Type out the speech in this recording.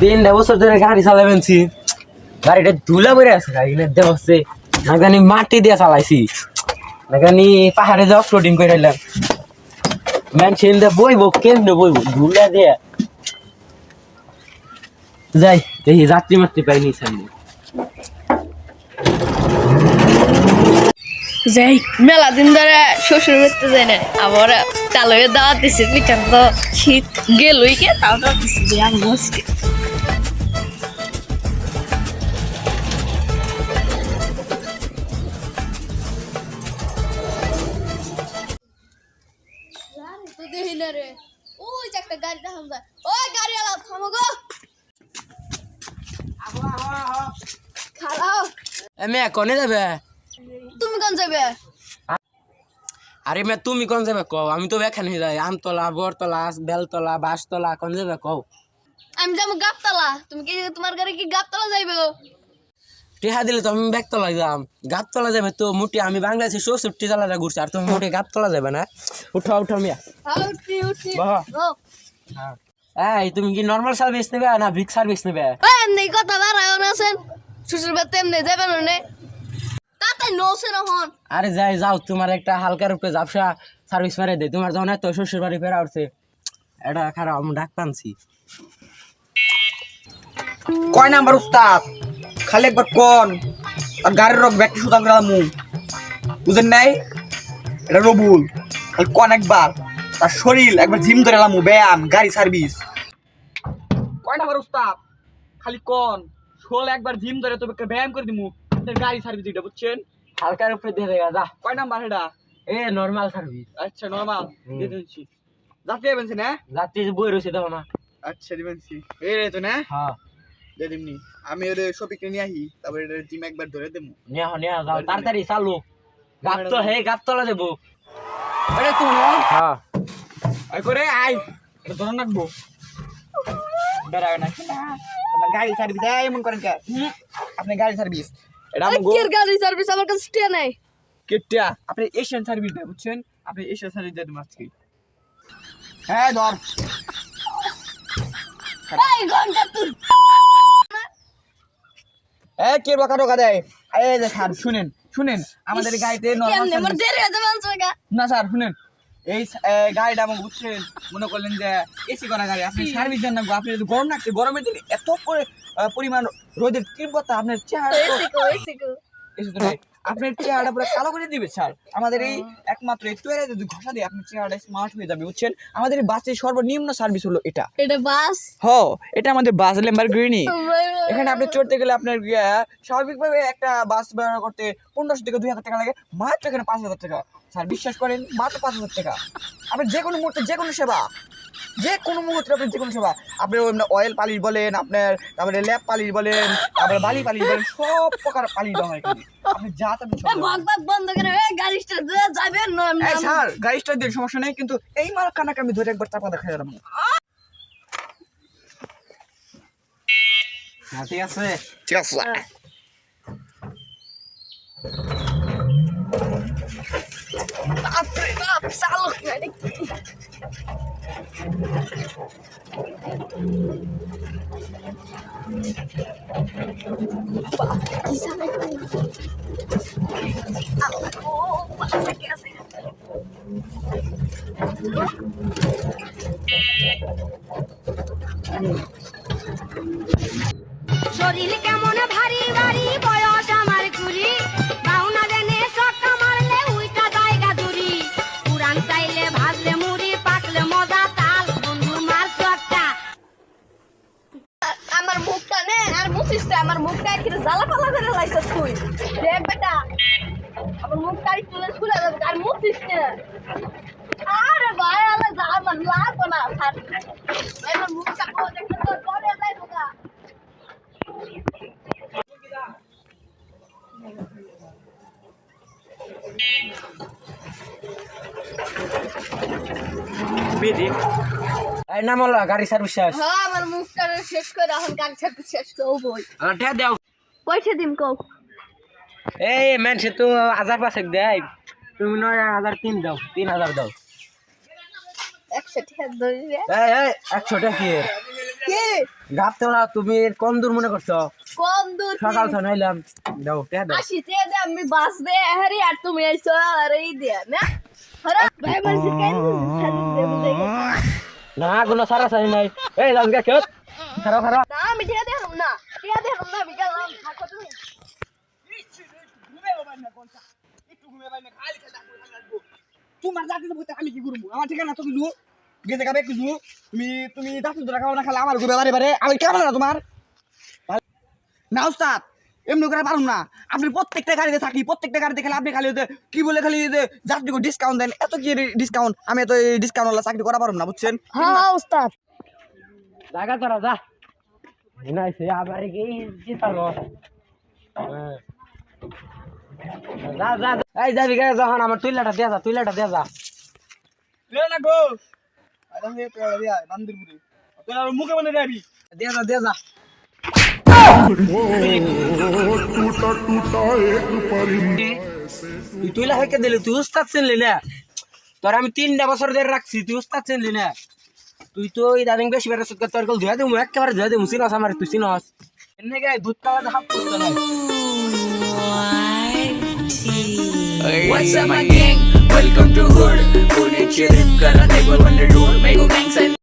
তিনটা বছর ধরে গাড়ি চালাবেনছি গাড়িটা ধুলা পরে আছে গাড়িটা দেওয়াছে না জানি মাটি দিয়ে চালাইছি। না পাহাড়ে যাওয়া ফ্লোটিং করে এলাম। মেনশন দিয়ে বইব, কেমনে বইব? ধুলা দিয়ে। যাই, দেখি যাত্রী মাত্রী পাইনি সামনে যাই, মেলা দিন ধরে শ্বশুর বাড়িতে যাই না আবার চালু হয়ে দাওয়াত দিছে পিঠান তো শীত গেলই কে তাও দাওয়াত দিছে আমি বসকে ওই যে একটা গাড়ি আলা থামো গো। খারাপ যাবে? তুমি কোন যাবে? আরে মেয়ে তুমি কোন যাবে কও? আমি তো এখানে যাই। আমতলা বরতলা বেলতলা বাসতলা কোন যাবে কও? আমি যাব গাবতলা। তুমি কি তোমার গাড়ি কি গাবতলা যাইবে গো? টেহা দিলে তো আমি ব্যাগতলা যাম। গাবতলা যাবে তো মোটি আমি বাংলাদেশে চৌষট্টি তলাটা ঘুরছি আর তুমি মোটে গাবতলা যাবে না? উঠো উঠো মিয়া। উঠি উঠি। ও এই তুমি কি নর্মাল সার্ভিস নেবে না বিগ সার্ভিস নেবে? এমনি কথা বাড়ায় আছেন শ্বশুর বাড়িতে এমনি যাবেন না তাতে হন আরে যাই যাও তোমার একটা হালকার উপরে জাপসা সার্ভিস মারে দে। তোমার যখন এত শ্বশুর বাড়ি ফেরা উঠছে এটা খারাপ আমি ডাক পানছি। কয় নাম্বার উস্তাদ? খালি একবার কোন? আর গাড়ির রক ব্যক্তি সুতাম গেলাম মু? বুঝেন নাই? এটা রবুল। খালি কোন একবার? তার শরীর একবার জিম ধরে এলাম ব্যায়াম গাড়ি সার্ভিস। কয় নাম্বার উস্তাদ খালি কন শোল একবার জিম ধরে তবে ব্যায়াম করে দিমু গাড়ি সার্ভিস এটা বুঝছেন? হালকার উপরে দিয়ে দেখা যা। কয় নাম্বার এটা এ নর্মাল সার্ভিস আচ্ছা নর্মাল। দিয়ে দিচ্ছি। যাত্রী যাবেন না? যাত্রী বই রয়েছে দেখো না। আচ্ছা দিবেন এই রে তো না? হ্যাঁ। দিয়ে দিমনি। আমি ওর শপিকে নিয়ে আহি তারপরে এটা জিম একবার ধরে দেবো নিয়া নিয়া যাও। তাড়াতাড়ি চালু। গাবতো হে গাবতলা যাব এটা তুমি হ্যাঁ। আই করে আই ধরে রাখব। বেড়াবে না তোমার গাড়ি সার্ভিস এমন করেন কে? আপনি গাড়ি সার্ভিস এটা আমার গাড়ি সার্ভিস আমার কাছে স্টে নাই। কেটিয়া আপনি এশিয়ান সার্ভিস দেয় বুঝছেন? আপনি এশিয়ান সার্ভিস দেন আজকে। হ্যাঁ ধর। এই ঘণ্টা তুই। এ কে বকা টোকা দেয়? এই যে স্যার শুনেন শুনেন। আমাদের গাড়িতে নর্মাল না স্যার শুনেন। এই গাড়িটা আমাকে বুঝছেন? মনে করলেন যে এসি করা গাড়ি। আপনি সার্ভিস দেন না আপনি যদি গরম লাগছে গরমের দিনে এত করে পরিমাণ রোদের তীব্রতা আপনার চেহারা। আপনার চেহারাটা পুরো কালো করে দিবে স্যার আমাদের এই একমাত্র এই টুয়েলে যদি ঘষা দিয়ে আপনার চেহারাটা স্মার্ট হয়ে যাবে বুঝছেন? আমাদের বাসের সর্বনিম্ন সার্ভিস হলো এটা। এটা বাস হ এটা আমাদের বাস ল্যাম্বরগিনি এখানে আপনি চড়তে গেলে আপনার স্বাভাবিকভাবে একটা বাস ব্যবহার করতে পনেরোশো থেকে দুই হাজার টাকা লাগে মাত্র এখানে পাঁচ হাজার টাকা। স্যার বিশ্বাস করেন মাত্র পাঁচ হাজার টাকা। আপনি যে কোনো মুহূর্তে যে কোনো সেবা যে কোনো মুহূর্তে আপনি যে কোনো সেবা আপনি অয়েল পালিশ বলেন আপনার তারপরে ল্যাব পালিশ বলেন তারপরে বালি পালিশ বলেন সব প্রকার পালিশ দেওয়া হয় আপনি যা ভাগ বন্ধ করে গাড়ি দিয়ে যাবেন না স্যার গাড়ি দিন সমস্যা নেই কিন্তু এই মাল কানাকে আমি ধরে একবার চাপা দেখা গেলাম হ্যাঁ, ঠিক আছে ঠিক আছে স্যার বাপরে বাপ চালক গাড়ি কি চালক আর মুছিস না, আমার মুখটা একটু জ্বালা পালা করে লাইছিস তুই। দেখ বেটা আমার মুখটা একটু খুলে যাবে আর মুছিস না। আরে ভাই আলে যা আমার লাগবো না মুখটা এই নামলা গাড়ি সার্ভিস শেষ। হ্যাঁ আমার মুখটা শেষ করে এখন কাজ ছাড়তে শেষ করব। আর দাও পয়সা দিম কও। এই মানুষে তো হাজার পাঁচেক দেয়। তুমি নয় হাজার তিন দাও তিন হাজার দাও। একশো টাকা ধরে এই এই একশো টাকা কি? এর? গাবতে না তুমি কোন দূর মনে করছ? কম দূর? সকাল থেকে নাইলাম। দাও কে দাও আসি তে দে আমি বাস দে আর তুমি আইছো আর এই দে না? হরা ভাই কেন না কোনো সারা সারি নাই। এই গা কেউ খারাপ খারাপ না আমি টিয়া দেখলাম না। টিয়া দেখলাম না আমি গেলাম থাকো তুমি। তোমার জাতি বলতে আমি কি করব? আমার ঠিকানা তো কিছু। গেছে খাবে কিছু। তুমি তুমি জাতি তো খাও না খালে আমার ঘুরে বারে বারে আমি কেমন না তোমার? না উস্তাদ এমনি করে পারুন না। আপনি প্রত্যেকটা গাড়িতে থাকি প্রত্যেকটা গাড়িতে খালি আপনি খালি কি বলে খালি যাত্রীকে ডিসকাউন্ট দেন এত কি ডিসকাউন্ট আমি এত ডিসকাউন্ট ওলা চাকরি করা পারুন না বুঝছেন? হ্যাঁ উস্তাদ জায়গা তোরা যা। না আবার কি জিতালো। যা যা যা। এই যাবি যখন আমার তুইলাটা দিয়া যা তুইলাটা দিয়া যা। লে না গো আরে তো রিয়া বান্দিরপুরে তোর মুখে বলে যাবি। দিয়া যা দিয়া যা। তুই তুইলা হেকে দিলি তুই উস্তাদ চিনলি না তোর আমি তিনটা বছর ধরে রাখছি তুই উস্তাদ চিনলি না তুই তো ইদানিং বেশি বেড়ে সুদ তোর কল ধুয়া দেবো একেবারে ধুয়া দেবো চিনস আমার তুই চিনস এনে গে দুধ পাওয়া হাফ করতে নাই What's up, my gang? Welcome to Hood. Pune chill, kara table on the road. Make a gang sign.